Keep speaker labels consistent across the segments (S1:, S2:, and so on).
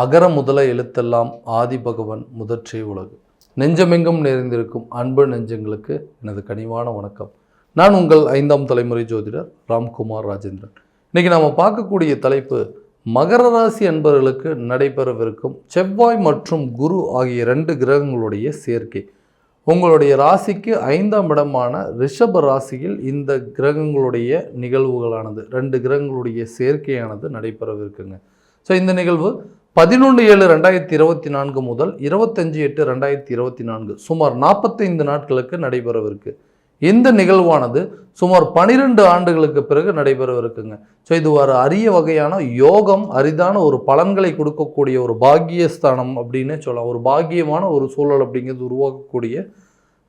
S1: அகர முதல எழுத்தெல்லாம் ஆதி பகவன் முதற்றே உலகு நெஞ்சமெங்கும் நிறைந்திருக்கும் அன்பு நெஞ்சங்களுக்கு எனது கனிவான வணக்கம் நான் உங்கள் ஐந்தாம் தலைமுறை ஜோதிடர் ராம்குமார் ராஜேந்திரன் இன்னைக்கு நாம் பார்க்கக்கூடிய தலைப்பு மகர ராசி அன்பர்களுக்கு நடைபெறவிருக்கும் செவ்வாய் மற்றும் குரு ஆகிய ரெண்டு கிரகங்களுடைய சேர்க்கை உங்களுடைய ராசிக்கு ஐந்தாம் இடமான ரிஷப ராசியில் இந்த கிரகங்களுடைய நிகழ்வுகளானது ரெண்டு கிரகங்களுடைய சேர்க்கையானது நடைபெறவிருக்குங்க ஸோ இந்த நிகழ்வு பதினொன்று ஏழு ரெண்டாயிரத்தி இருபத்தி நான்கு முதல் இருபத்தஞ்சி எட்டு ரெண்டாயிரத்தி இருபத்தி நான்கு சுமார் நாற்பத்தைந்து நாட்களுக்கு நடைபெறவிருக்கு இந்த நிகழ்வானது சுமார் பனிரெண்டு ஆண்டுகளுக்கு பிறகு நடைபெறவிருக்குங்க ஸோ இது ஒரு அரிய வகையான யோகம் அரிதான ஒரு பலன்களை கொடுக்கக்கூடிய ஒரு பாக்கியஸ்தானம் அப்படின்னே சொல்லலாம் ஒரு பாக்கியமான ஒரு சூழல் அப்படிங்கிறது உருவாக்கக்கூடிய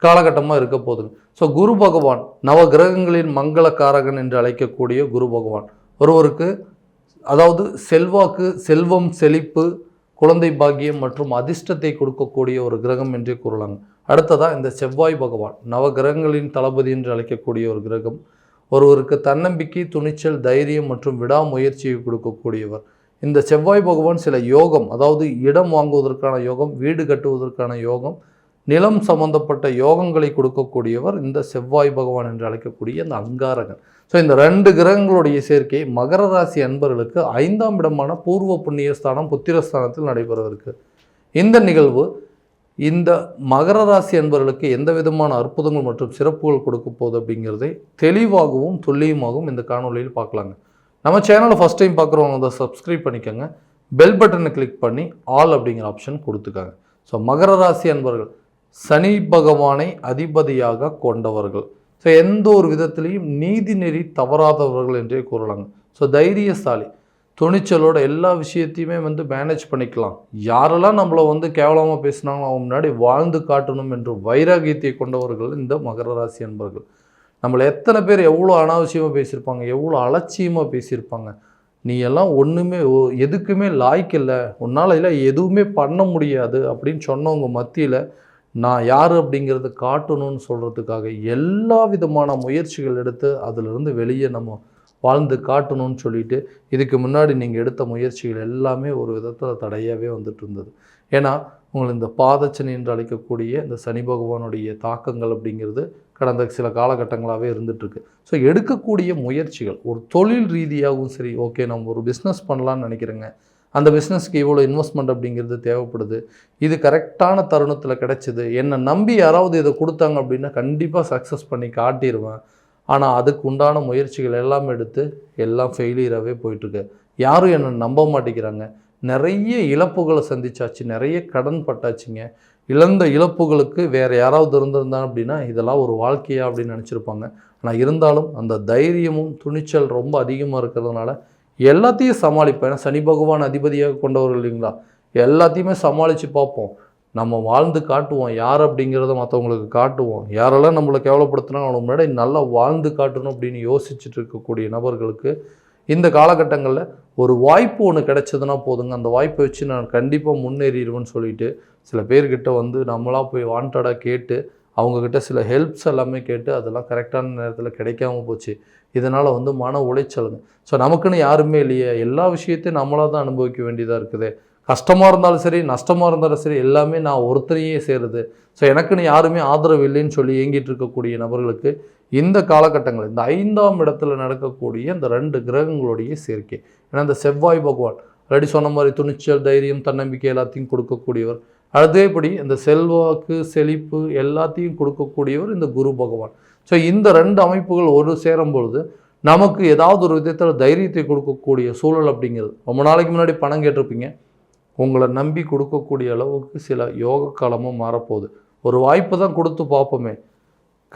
S1: காலகட்டமாக இருக்க போதுங்க ஸோ குரு பகவான் நவ கிரகங்களின் மங்கள காரகன் என்று அழைக்கக்கூடிய குரு பகவான் ஒருவருக்கு அதாவது செல்வாக்கு செல்வம் செழிப்பு குழந்தை பாக்கியம் மற்றும் அதிர்ஷ்டத்தை கொடுக்கக்கூடிய ஒரு கிரகம் என்றே கூறலாங்க அடுத்ததாக இந்த செவ்வாய் பகவான் நவ கிரகங்களின் தளபதி என்று அழைக்கக்கூடிய ஒரு கிரகம் ஒருவருக்கு தன்னம்பிக்கை துணிச்சல் தைரியம் மற்றும் விடாமுயற்சியை கொடுக்கக்கூடியவர் இந்த செவ்வாய் பகவான் சில யோகம் அதாவது இடம் வாங்குவதற்கான யோகம் வீடு கட்டுவதற்கான யோகம் நிலம் சம்பந்தப்பட்ட யோகங்களை கொடுக்கக்கூடியவர் இந்த செவ்வாய் பகவான் என்று அழைக்கக்கூடிய இந்த அங்காரகன் ஸோ இந்த ரெண்டு கிரகங்களுடைய சேர்க்கை மகர ராசி அன்பர்களுக்கு ஐந்தாம் இடமான பூர்வ புண்ணியஸ்தானம் புத்திரஸ்தானத்தில் நடைபெறவிருக்கு இந்த நிகழ்வு இந்த மகர ராசி அன்பர்களுக்கு எந்த விதமான அற்புதங்கள் மற்றும் சிறப்புகள் கொடுக்க போகுது அப்படிங்கிறதை தெளிவாகவும் துல்லியமாகவும் இந்த காணொலியில் பார்க்கலாங்க நம்ம சேனலை ஃபஸ்ட் டைம் பார்க்குறவங்க அதை சப்ஸ்கிரைப் பண்ணிக்கோங்க பெல் பட்டனை கிளிக் பண்ணி ஆல் அப்படிங்கிற ஆப்ஷன் கொடுத்துக்காங்க ஸோ மகர ராசி அன்பர்கள் சனி பகவானை அதிபதியாக கொண்டவர்கள் ஸோ எந்த ஒரு விதத்திலையும் நீதிநெறி தவறாதவர்கள் என்றே கூறலாங்க ஸோ தைரியசாலி துணிச்சலோட எல்லா விஷயத்தையுமே வந்து மேனேஜ் பண்ணிக்கலாம் யாரெல்லாம் நம்மளை வந்து கேவலமாக பேசினாங்களோ அவங்க முன்னாடி வாழ்ந்து காட்டணும் என்று வைராகியத்தை கொண்டவர்கள் இந்த மகர ராசி அன்பர்கள் நம்மளை எத்தனை பேர் எவ்வளோ அனாவசியமாக பேசியிருப்பாங்க எவ்வளோ அலட்சியமாக பேசியிருப்பாங்க நீ எல்லாம் ஒன்றுமே எதுக்குமே லாய்க்கு இல்லை உன்னால் இல்லை எதுவுமே பண்ண முடியாது அப்படின்னு சொன்னவங்க மத்தியில் நான் யார் அப்படிங்கிறது காட்டணும்னு சொல்கிறதுக்காக எல்லா விதமான முயற்சிகள் எடுத்து அதிலிருந்து வெளியே நம்ம வாழ்ந்து காட்டணும்னு சொல்லிட்டு இதுக்கு முன்னாடி நீங்கள் எடுத்த முயற்சிகள் எல்லாமே ஒரு விதத்தில் தடையாகவே வந்துட்டு இருந்தது ஏன்னா உங்களை இந்த பாதச்சனி என்று அழைக்கக்கூடிய இந்த சனி பகவானுடைய தாக்கங்கள் அப்படிங்கிறது கடந்த சில காலகட்டங்களாகவே இருந்துகிட்ருக்கு ஸோ எடுக்கக்கூடிய முயற்சிகள் ஒரு தொழில் ரீதியாகவும் சரி ஓகே நம்ம ஒரு பிஸ்னஸ் பண்ணலான்னு நினைக்கிறேங்க அந்த பிஸ்னஸ்க்கு இவ்வளோ இன்வெஸ்ட்மெண்ட் அப்படிங்கிறது தேவைப்படுது இது கரெக்டான தருணத்தில் கிடைச்சிது என்னை நம்பி யாராவது இதை கொடுத்தாங்க அப்படின்னா கண்டிப்பாக சக்ஸஸ் பண்ணி காட்டிடுவேன் ஆனால் அதுக்கு உண்டான முயற்சிகள் எல்லாம் எடுத்து எல்லாம் ஃபெயிலியராகவே போயிட்டுருக்கு யாரும் என்னை நம்ப மாட்டேங்கிறாங்க நிறைய இழப்புகளை சந்திச்சாச்சு நிறைய கடன் பட்டாச்சுங்க இழந்த இழப்புகளுக்கு வேறு யாராவது இருந்திருந்தாங்க அப்படின்னா இதெல்லாம் ஒரு வாழ்க்கையா அப்படின்னு நினச்சிருப்பாங்க ஆனால் இருந்தாலும் அந்த தைரியமும் துணிச்சல் ரொம்ப அதிகமாக இருக்கிறதுனால எல்லாத்தையும் சமாளிப்பேன் சனி பகவான் அதிபதியாக கொண்டவர்கள் இல்லைங்களா எல்லாத்தையுமே சமாளித்து பார்ப்போம் நம்ம வாழ்ந்து காட்டுவோம் யார் அப்படிங்கிறத மற்றவங்களுக்கு காட்டுவோம் யாரெல்லாம் நம்மளை கேவலப்படுத்தினா அவங்க முன்னாடி நல்லா வாழ்ந்து காட்டணும் அப்படின்னு யோசிச்சுட்டு இருக்கக்கூடிய நபர்களுக்கு இந்த காலகட்டங்களில் ஒரு வாய்ப்பு ஒன்று கிடைச்சதுன்னா போதுங்க அந்த வாய்ப்பை வச்சு நான் கண்டிப்பாக முன்னேறிடுவேன்னு சொல்லிட்டு சில பேர்கிட்ட வந்து நம்மளாக போய் வாண்டடாக கேட்டு அவங்கக்கிட்ட சில ஹெல்ப்ஸ் எல்லாமே கேட்டு அதெல்லாம் கரெக்டான நேரத்தில் கிடைக்காம போச்சு இதனால் வந்து மன உளைச்சலுங்க ஸோ நமக்குன்னு யாருமே இல்லையே எல்லா விஷயத்தையும் நம்மளாக தான் அனுபவிக்க வேண்டியதாக இருக்குது கஷ்டமாக இருந்தாலும் சரி நஷ்டமாக இருந்தாலும் சரி எல்லாமே நான் ஒருத்தரையே சேருது ஸோ எனக்குன்னு யாருமே ஆதரவு இல்லைன்னு சொல்லி இயங்கிட்டு இருக்கக்கூடிய நபர்களுக்கு இந்த காலகட்டங்கள் இந்த ஐந்தாம் இடத்துல நடக்கக்கூடிய இந்த ரெண்டு கிரகங்களுடைய சேர்க்கை ஏன்னா இந்த செவ்வாய் பகவான் ரெடி சொன்ன மாதிரி துணிச்சல் தைரியம் தன்னம்பிக்கை எல்லாத்தையும் கொடுக்கக்கூடியவர் அதேபடி இந்த செல்வாக்கு செழிப்பு எல்லாத்தையும் கொடுக்கக்கூடியவர் இந்த குரு பகவான் ஸோ இந்த ரெண்டு அமைப்புகள் ஒரு சேரும் பொழுது நமக்கு ஏதாவது ஒரு விதத்தில் தைரியத்தை கொடுக்கக்கூடிய சூழல் அப்படிங்கிறது ரொம்ப நாளைக்கு முன்னாடி பணம் கேட்டிருப்பீங்க உங்களை நம்பி கொடுக்கக்கூடிய அளவுக்கு சில யோக காலமும் மாறப்போகுது ஒரு வாய்ப்பு தான் கொடுத்து பார்ப்போமே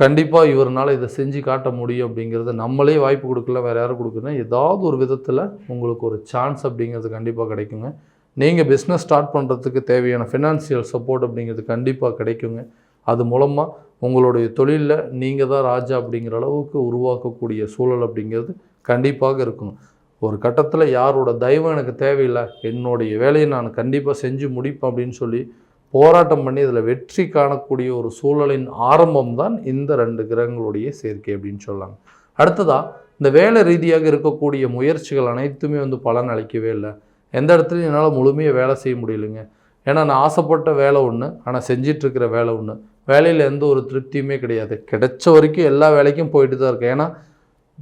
S1: கண்டிப்பாக இவரால் இதை செஞ்சு காட்ட முடியும் அப்படிங்கிறத நம்மளே வாய்ப்பு கொடுக்கல வேறு யாரும் கொடுக்குன்னா ஏதாவது ஒரு விதத்தில் உங்களுக்கு ஒரு சான்ஸ் அப்படிங்கிறது கண்டிப்பாக கிடைக்குங்க நீங்கள் பிஸ்னஸ் ஸ்டார்ட் பண்ணுறதுக்கு தேவையான ஃபினான்சியல் சப்போர்ட் அப்படிங்கிறது கண்டிப்பாக கிடைக்குங்க அது மூலமாக உங்களுடைய தொழிலில் நீங்கள் தான் ராஜா அப்படிங்கிற அளவுக்கு உருவாக்கக்கூடிய சூழல் அப்படிங்கிறது கண்டிப்பாக இருக்கணும் ஒரு கட்டத்தில் யாரோட தெய்வம் எனக்கு தேவையில்லை என்னுடைய வேலையை நான் கண்டிப்பாக செஞ்சு முடிப்பேன் அப்படின்னு சொல்லி போராட்டம் பண்ணி இதில் வெற்றி காணக்கூடிய ஒரு சூழலின் ஆரம்பம் தான் இந்த ரெண்டு கிரகங்களுடைய சேர்க்கை அப்படின்னு சொல்லலாங்க அடுத்ததாக இந்த வேலை ரீதியாக இருக்கக்கூடிய முயற்சிகள் அனைத்துமே வந்து பலன் அளிக்கவே இல்லை எந்த இடத்துலையும் என்னால் முழுமையாக வேலை செய்ய முடியலைங்க ஏன்னா நான் ஆசைப்பட்ட வேலை ஒன்று ஆனால் செஞ்சிட்ருக்கிற வேலை ஒன்று வேலையில் எந்த ஒரு திருப்தியுமே கிடையாது கிடைச்ச வரைக்கும் எல்லா வேலைக்கும் போயிட்டு தான் இருக்கேன் ஏன்னா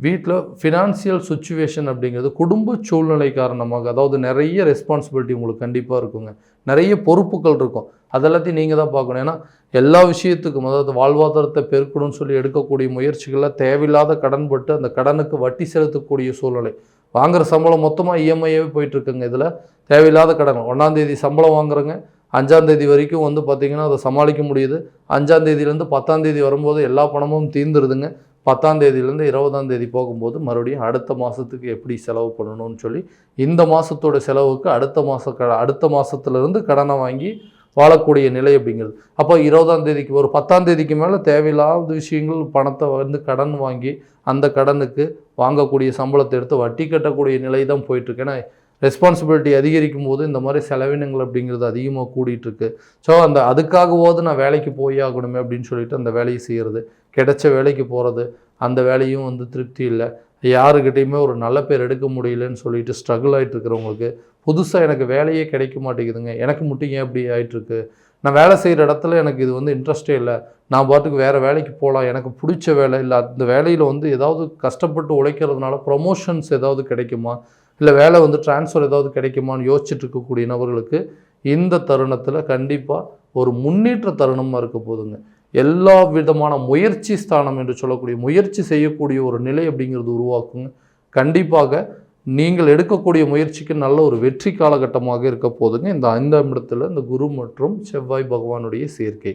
S1: வீட்டில் ஃபினான்சியல் சுச்சுவேஷன் அப்படிங்கிறது குடும்ப சூழ்நிலை காரணமாக அதாவது நிறைய ரெஸ்பான்சிபிலிட்டி உங்களுக்கு கண்டிப்பாக இருக்குங்க நிறைய பொறுப்புகள் இருக்கும் அதெல்லாத்தையும் நீங்கள் தான் பார்க்கணும் ஏன்னா எல்லா விஷயத்துக்கும் அதாவது வாழ்வாதாரத்தை பெருக்கணும்னு சொல்லி எடுக்கக்கூடிய முயற்சிகளில் தேவையில்லாத கடன் பட்டு அந்த கடனுக்கு வட்டி செலுத்தக்கூடிய சூழ்நிலை வாங்குற சம்பளம் மொத்தமாக இஎம்ஐயாகவே e போயிட்டுருக்குங்க இதில் தேவையில்லாத கடன் ஒன்றாந்தேதி சம்பளம் வாங்குறங்க அஞ்சாந்தேதி வரைக்கும் வந்து பார்த்திங்கன்னா அதை சமாளிக்க முடியுது அஞ்சாந்தேதியிலேருந்து பத்தாந்தேதி வரும்போது எல்லா பணமும் தீர்ந்துருதுங்க பத்தாந்தேதியிலேருந்து இருபதாந்தேதி போகும்போது மறுபடியும் அடுத்த மாதத்துக்கு எப்படி செலவு பண்ணணும்னு சொல்லி இந்த மாதத்தோட செலவுக்கு அடுத்த மாத க அடுத்த மாதத்துலேருந்து கடனை வாங்கி வாழக்கூடிய நிலை அப்படிங்கிறது அப்போ இருபதாம் தேதிக்கு ஒரு பத்தாம் தேதிக்கு மேலே தேவையில்லாத விஷயங்கள் பணத்தை வந்து கடன் வாங்கி அந்த கடனுக்கு வாங்கக்கூடிய சம்பளத்தை எடுத்து வட்டி கட்டக்கூடிய நிலை தான் போயிட்டுருக்கு ஏன்னா ரெஸ்பான்சிபிலிட்டி அதிகரிக்கும் போது இந்த மாதிரி செலவினங்கள் அப்படிங்கிறது அதிகமாக கூடிட்டு இருக்கு ஸோ அந்த அதுக்காகவாவது நான் வேலைக்கு போய் ஆகணுமே அப்படின்னு சொல்லிட்டு அந்த வேலையை செய்கிறது கிடைச்ச வேலைக்கு போகிறது அந்த வேலையும் வந்து திருப்தி இல்லை யாருக்கிட்டேயுமே ஒரு நல்ல பேர் எடுக்க முடியலன்னு சொல்லிட்டு ஸ்ட்ரகிள் ஆகிட்டு இருக்கிறவங்களுக்கு புதுசாக எனக்கு வேலையே கிடைக்க மாட்டேங்குதுங்க எனக்கு மட்டும் ஏன் அப்படி ஆகிட்டுருக்கு நான் வேலை செய்கிற இடத்துல எனக்கு இது வந்து இன்ட்ரெஸ்டே இல்லை நான் பாட்டுக்கு வேறு வேலைக்கு போகலாம் எனக்கு பிடிச்ச வேலை இல்லை அந்த வேலையில் வந்து ஏதாவது கஷ்டப்பட்டு உழைக்கிறதுனால ப்ரொமோஷன்ஸ் ஏதாவது கிடைக்குமா இல்லை வேலை வந்து டிரான்ஸ்ஃபர் ஏதாவது கிடைக்குமான்னு யோசிச்சுட்டு இருக்கக்கூடிய நபர்களுக்கு இந்த தருணத்தில் கண்டிப்பாக ஒரு முன்னேற்ற தருணமாக இருக்க போதுங்க எல்லா விதமான முயற்சி ஸ்தானம் என்று சொல்லக்கூடிய முயற்சி செய்யக்கூடிய ஒரு நிலை அப்படிங்கிறது உருவாக்குங்க கண்டிப்பாக நீங்கள் எடுக்கக்கூடிய முயற்சிக்கு நல்ல ஒரு வெற்றி காலகட்டமாக இருக்க போதுங்க இந்த ஐந்தாம் இடத்துல இந்த குரு மற்றும் செவ்வாய் பகவானுடைய சேர்க்கை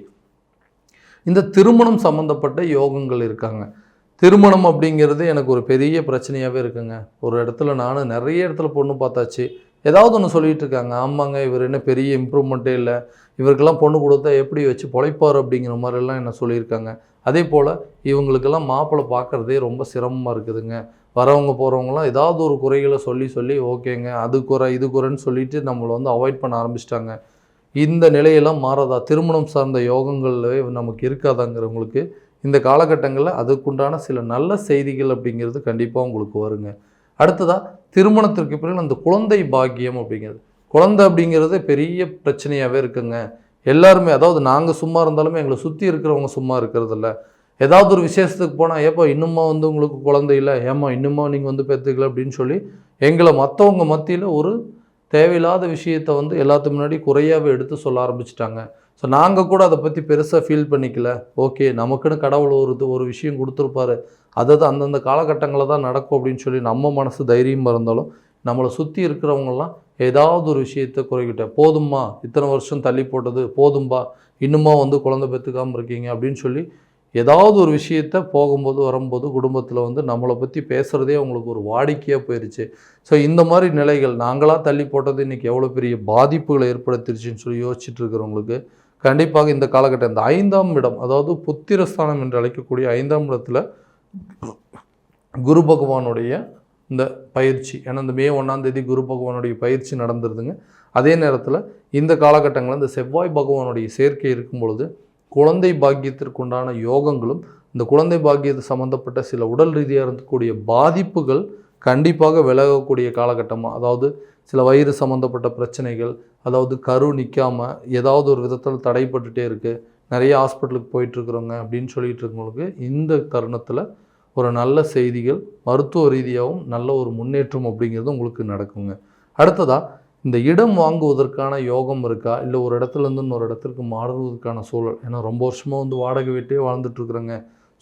S1: இந்த திருமணம் சம்மந்தப்பட்ட யோகங்கள் இருக்காங்க திருமணம் அப்படிங்கிறது எனக்கு ஒரு பெரிய பிரச்சனையாகவே இருக்குங்க ஒரு இடத்துல நானும் நிறைய இடத்துல பொண்ணு பார்த்தாச்சு ஏதாவது ஒன்று சொல்லிகிட்டு இருக்காங்க ஆமாங்க இவர் என்ன பெரிய இம்ப்ரூவ்மெண்ட்டே இல்லை இவருக்கெல்லாம் பொண்ணு கொடுத்தா எப்படி வச்சு பொழைப்பார் அப்படிங்கிற மாதிரிலாம் என்ன சொல்லியிருக்காங்க அதே போல் இவங்களுக்கெல்லாம் மாப்பிள்ளை பார்க்குறதே ரொம்ப சிரமமாக இருக்குதுங்க வரவங்க போகிறவங்களாம் ஏதாவது ஒரு குறைகளை சொல்லி சொல்லி ஓகேங்க அது குறை இது குறைன்னு சொல்லிட்டு நம்மளை வந்து அவாய்ட் பண்ண ஆரம்பிச்சிட்டாங்க இந்த நிலையெல்லாம் மாறதா திருமணம் சார்ந்த யோகங்கள்லவே நமக்கு இருக்காதாங்கிறவங்களுக்கு இந்த காலகட்டங்களில் அதுக்குண்டான சில நல்ல செய்திகள் அப்படிங்கிறது கண்டிப்பாக உங்களுக்கு வருங்க அடுத்ததாக திருமணத்திற்கு பிறகு அந்த குழந்தை பாக்கியம் அப்படிங்கிறது குழந்தை அப்படிங்கிறது பெரிய பிரச்சனையாகவே இருக்குங்க எல்லாருமே அதாவது நாங்கள் சும்மா இருந்தாலுமே எங்களை சுற்றி இருக்கிறவங்க சும்மா இருக்கிறதில்ல ஏதாவது ஒரு விசேஷத்துக்கு போனால் ஏப்பா இன்னுமா வந்து உங்களுக்கு குழந்தை இல்லை ஏமா இன்னுமா நீங்கள் வந்து பெற்றுக்கல அப்படின்னு சொல்லி எங்களை மற்றவங்க மத்தியில் ஒரு தேவையில்லாத விஷயத்தை வந்து எல்லாத்துக்கு முன்னாடி குறையாகவே எடுத்து சொல்ல ஆரம்பிச்சிட்டாங்க ஸோ நாங்கள் கூட அதை பற்றி பெருசாக ஃபீல் பண்ணிக்கல ஓகே நமக்குன்னு கடவுள் ஒரு ஒரு விஷயம் கொடுத்துருப்பாரு அதாவது அந்தந்த காலகட்டங்களில் தான் நடக்கும் அப்படின்னு சொல்லி நம்ம மனசு தைரியமாக இருந்தாலும் நம்மளை சுற்றி இருக்கிறவங்களாம் ஏதாவது ஒரு விஷயத்தை குறைக்கிட்ட போதும்மா இத்தனை வருஷம் தள்ளி போட்டது போதும்பா இன்னுமா வந்து குழந்தை பெற்றுக்காமல் இருக்கீங்க அப்படின்னு சொல்லி ஏதாவது ஒரு விஷயத்த போகும்போது வரும்போது குடும்பத்தில் வந்து நம்மளை பற்றி பேசுகிறதே அவங்களுக்கு ஒரு வாடிக்கையாக போயிடுச்சு ஸோ இந்த மாதிரி நிலைகள் நாங்களாக தள்ளி போட்டது இன்றைக்கி எவ்வளோ பெரிய பாதிப்புகளை ஏற்படுத்திருச்சுன்னு சொல்லி யோசிச்சுட்டு இருக்கிறவங்களுக்கு கண்டிப்பாக இந்த காலகட்டம் இந்த ஐந்தாம் இடம் அதாவது புத்திரஸ்தானம் என்று அழைக்கக்கூடிய ஐந்தாம் இடத்துல குரு பகவானுடைய இந்த பயிற்சி ஏன்னா இந்த மே ஒன்றாந்தேதி குரு பகவானுடைய பயிற்சி நடந்துருதுங்க அதே நேரத்தில் இந்த காலகட்டங்களில் இந்த செவ்வாய் பகவானுடைய சேர்க்கை இருக்கும் பொழுது குழந்தை பாக்கியத்திற்குண்டான யோகங்களும் இந்த குழந்தை பாக்கியத்து சம்மந்தப்பட்ட சில உடல் ரீதியாக இருக்கக்கூடிய பாதிப்புகள் கண்டிப்பாக விலகக்கூடிய காலகட்டமாக அதாவது சில வயிறு சம்மந்தப்பட்ட பிரச்சனைகள் அதாவது கரு நிற்காமல் ஏதாவது ஒரு விதத்தில் தடைப்பட்டுகிட்டே இருக்குது நிறைய ஹாஸ்பிட்டலுக்கு போயிட்டுருக்குறோங்க அப்படின்னு சொல்லிகிட்டு இருக்கவங்களுக்கு இந்த தருணத்தில் ஒரு நல்ல செய்திகள் மருத்துவ ரீதியாகவும் நல்ல ஒரு முன்னேற்றம் அப்படிங்கிறது உங்களுக்கு நடக்குங்க அடுத்ததாக இந்த இடம் வாங்குவதற்கான யோகம் இருக்கா இல்லை ஒரு இடத்துலேருந்து இன்னொரு இடத்திற்கு மாறுவதற்கான சூழல் ஏன்னா ரொம்ப வருஷமாக வந்து வாடகை வீட்டே வாழ்ந்துட்டுருக்குறேங்க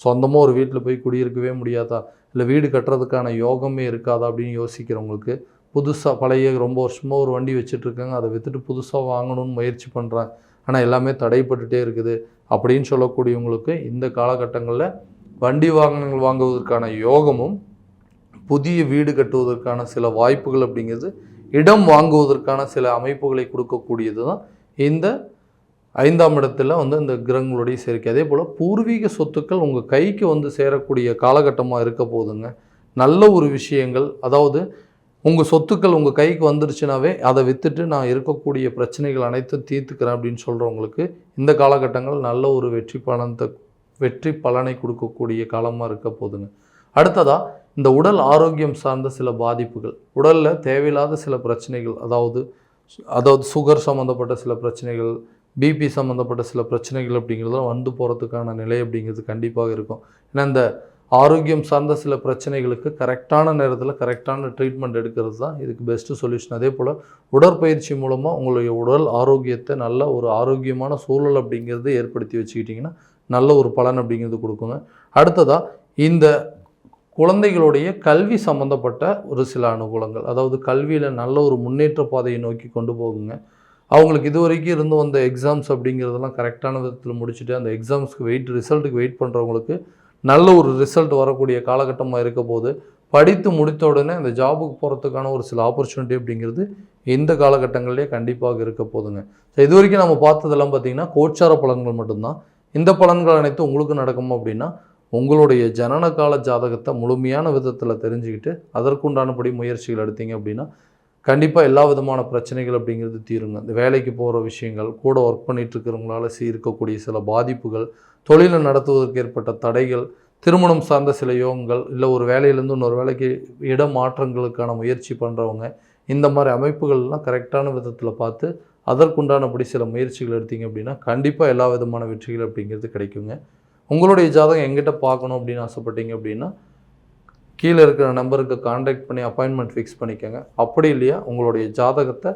S1: சொந்தமாக ஒரு வீட்டில் போய் குடியிருக்கவே முடியாதா இல்லை வீடு கட்டுறதுக்கான யோகமே இருக்காதா அப்படின்னு யோசிக்கிறவங்களுக்கு புதுசாக பழைய ரொம்ப வருஷமாக ஒரு வண்டி வச்சுட்ருக்காங்க அதை விற்றுட்டு புதுசாக வாங்கணும்னு முயற்சி பண்ணுறாங்க ஆனால் எல்லாமே தடைப்பட்டுகிட்டே இருக்குது அப்படின்னு சொல்லக்கூடியவங்களுக்கு இந்த காலகட்டங்களில் வண்டி வாகனங்கள் வாங்குவதற்கான யோகமும் புதிய வீடு கட்டுவதற்கான சில வாய்ப்புகள் அப்படிங்கிறது இடம் வாங்குவதற்கான சில அமைப்புகளை கொடுக்கக்கூடியது தான் இந்த ஐந்தாம் இடத்துல வந்து இந்த கிரகங்களுடைய சேர்க்கை அதே போல் பூர்வீக சொத்துக்கள் உங்கள் கைக்கு வந்து சேரக்கூடிய காலகட்டமாக இருக்க போதுங்க நல்ல ஒரு விஷயங்கள் அதாவது உங்கள் சொத்துக்கள் உங்கள் கைக்கு வந்துருச்சுனாவே அதை விற்றுட்டு நான் இருக்கக்கூடிய பிரச்சனைகள் அனைத்தும் தீர்த்துக்கிறேன் அப்படின்னு சொல்கிறவங்களுக்கு இந்த காலகட்டங்கள் நல்ல ஒரு வெற்றி பணத்தை வெற்றி பலனை கொடுக்கக்கூடிய காலமாக இருக்க போதுங்க அடுத்ததாக இந்த உடல் ஆரோக்கியம் சார்ந்த சில பாதிப்புகள் உடலில் தேவையில்லாத சில பிரச்சனைகள் அதாவது அதாவது சுகர் சம்மந்தப்பட்ட சில பிரச்சனைகள் பிபி சம்மந்தப்பட்ட சில பிரச்சனைகள் அப்படிங்கிறதுல வந்து போகிறதுக்கான நிலை அப்படிங்கிறது கண்டிப்பாக இருக்கும் ஏன்னா இந்த ஆரோக்கியம் சார்ந்த சில பிரச்சனைகளுக்கு கரெக்டான நேரத்தில் கரெக்டான ட்ரீட்மெண்ட் எடுக்கிறது தான் இதுக்கு பெஸ்ட்டு சொல்யூஷன் அதே போல் உடற்பயிற்சி மூலமாக உங்களுடைய உடல் ஆரோக்கியத்தை நல்ல ஒரு ஆரோக்கியமான சூழல் அப்படிங்கிறது ஏற்படுத்தி வச்சுக்கிட்டிங்கன்னா நல்ல ஒரு பலன் அப்படிங்கிறது கொடுக்குங்க அடுத்ததாக இந்த குழந்தைகளுடைய கல்வி சம்மந்தப்பட்ட ஒரு சில அனுகூலங்கள் அதாவது கல்வியில் நல்ல ஒரு முன்னேற்ற பாதையை நோக்கி கொண்டு போகுங்க அவங்களுக்கு இது வரைக்கும் இருந்து வந்த எக்ஸாம்ஸ் அப்படிங்கிறதெல்லாம் கரெக்டான விதத்தில் முடிச்சுட்டு அந்த எக்ஸாம்ஸ்க்கு வெயிட் ரிசல்ட்டுக்கு வெயிட் பண்ணுறவங்களுக்கு நல்ல ஒரு ரிசல்ட் வரக்கூடிய காலகட்டமாக இருக்க போது படித்து முடித்த உடனே அந்த ஜாபுக்கு போகிறதுக்கான ஒரு சில ஆப்பர்ச்சுனிட்டி அப்படிங்கிறது இந்த காலகட்டங்கள்லேயே கண்டிப்பாக இருக்க போதுங்க ஸோ இது வரைக்கும் நம்ம பார்த்ததெல்லாம் பார்த்திங்கன்னா கோச்சார பலன்கள் மட்டும்தான் இந்த பலன்கள் அனைத்து உங்களுக்கு நடக்கும் அப்படின்னா உங்களுடைய ஜனன கால ஜாதகத்தை முழுமையான விதத்தில் தெரிஞ்சுக்கிட்டு அதற்குண்டானபடி முயற்சிகள் எடுத்தீங்க அப்படின்னா கண்டிப்பாக எல்லா விதமான பிரச்சனைகள் அப்படிங்கிறது தீருங்க இந்த வேலைக்கு போகிற விஷயங்கள் கூட ஒர்க் பண்ணிகிட்டு இருக்கிறவங்களால சீர்க்கக்கூடிய சில பாதிப்புகள் தொழிலை நடத்துவதற்கு ஏற்பட்ட தடைகள் திருமணம் சார்ந்த சில யோகங்கள் இல்லை ஒரு வேலையிலேருந்து இன்னொரு வேலைக்கு இடமாற்றங்களுக்கான முயற்சி பண்ணுறவங்க இந்த மாதிரி அமைப்புகள்லாம் கரெக்டான விதத்தில் பார்த்து அதற்குண்டான அப்படி சில முயற்சிகள் எடுத்தீங்க அப்படின்னா கண்டிப்பாக எல்லா விதமான வெற்றிகள் அப்படிங்கிறது கிடைக்குங்க உங்களுடைய ஜாதகம் எங்கிட்ட பார்க்கணும் அப்படின்னு ஆசைப்பட்டீங்க அப்படின்னா கீழே இருக்கிற நம்பருக்கு காண்டாக்ட் பண்ணி அப்பாயின்மெண்ட் ஃபிக்ஸ் பண்ணிக்கோங்க அப்படி இல்லையா உங்களுடைய ஜாதகத்தை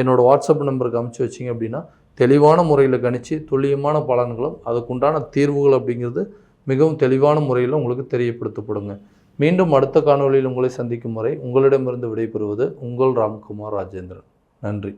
S1: என்னோடய வாட்ஸ்அப் நம்பருக்கு அமுச்சு வச்சிங்க அப்படின்னா தெளிவான முறையில் கணித்து துல்லியமான பலன்களும் அதுக்குண்டான தீர்வுகள் அப்படிங்கிறது மிகவும் தெளிவான முறையில் உங்களுக்கு தெரியப்படுத்தப்படுங்க மீண்டும் அடுத்த காணொலியில் உங்களை சந்திக்கும் முறை உங்களிடமிருந்து விடைபெறுவது உங்கள் ராம்குமார் ராஜேந்திரன் நன்றி